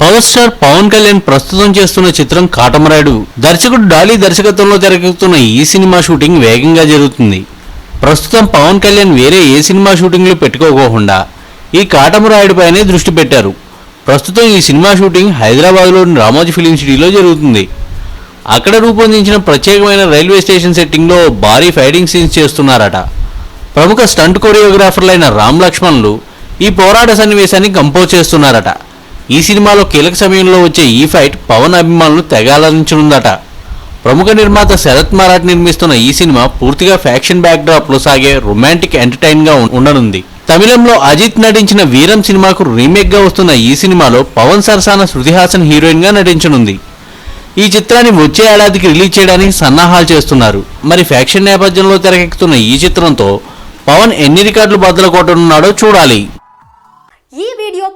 Power star Pawan Kalyan ప్రస్తుతం చేస్తున్న చిత్రం కాటమరాయుడు. దర్శకుడు డాలీ దర్శకత్వంలో తెరకెక్కుతున్న ఈ సినిమా షూటింగ్ వేగంగా జరుగుతుంది. ప్రస్తుతం పవన్ కళ్యాణ్ వేరే ఏ సినిమా షూటింగ్లు పెట్టుకోకుండా ఈ కాటమరాయుడు పైనే దృష్టి పెట్టారు. ప్రస్తుతం ఈ సినిమా షూటింగ్ హైదరాబాద్లోని రామోజీ ఫిలిం సిటీలో జరుగుతుంది. అక్కడ రూపొందించిన ప్రత్యేకమైన రైల్వే స్టేషన్ సెట్టింగ్లో భారీ ఫైటింగ్ సీన్స్ చేస్తున్నారట. ప్రముఖ స్టంట్ కొరియోగ్రాఫర్లైన రామ్ లక్ష్మణ్లు ఈ పోరాట సన్నివేశాన్ని కంపోజ్ చేస్తున్నారట. ఈ సినిమాలో కీలక సమయంలో వచ్చే ఈ ఫైట్ పవన్ అభిమానులు తెగాలనించనుందట ప్రముఖ నిర్మాత శరత్ మరాఠ్ నిర్మిస్తున్న ఈ సినిమా పూర్తిగా ఫ్యాక్షన్ బ్యాక్డ్రాప్లో సాగే రొమాంటిక్ ఎంటర్టైన్గా ఉండనుంది. తమిళంలో అజిత్ నటించిన వీరం సినిమాకు రీమేక్గా వస్తున్న ఈ సినిమాలో పవన్ సరసాన శృతి హాసన్ హీరోయిన్గా నటించనుంది. ఈ చిత్రాన్ని వచ్చే ఏడాదికి రిలీజ్ చేయడానికి సన్నాహాలు చేస్తున్నారు. మరి ఫ్యాక్షన్ నేపథ్యంలో తెరకెక్కుతున్న ఈ చిత్రంతో పవన్ ఎన్ని రికార్డులు బద్దలు కొట్టనున్నాడో చూడాలి. ఈ